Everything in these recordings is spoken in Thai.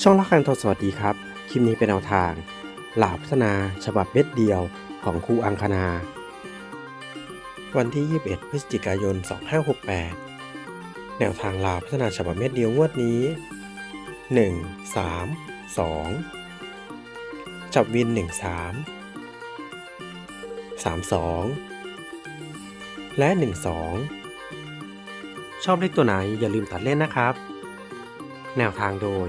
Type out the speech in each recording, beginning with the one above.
ช่องละคังทองสวัสดีครับ คลิปนี้เป็นแนวทาง หลาพัฒนาฉบับเม็ดเดียวของครูอังคณา วันที่ 21 พฤศจิกายน 2568 แนวทางลาพัฒนาฉบับเม็ดเดียวงวดนี้ 1 3 2 จับวิน 1 3 3 2 และ 1 2 ชอบเลขตัวไหนอย่าลืมตัดเล่นนะครับ แนวทางโดย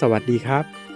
สวัสดีครับ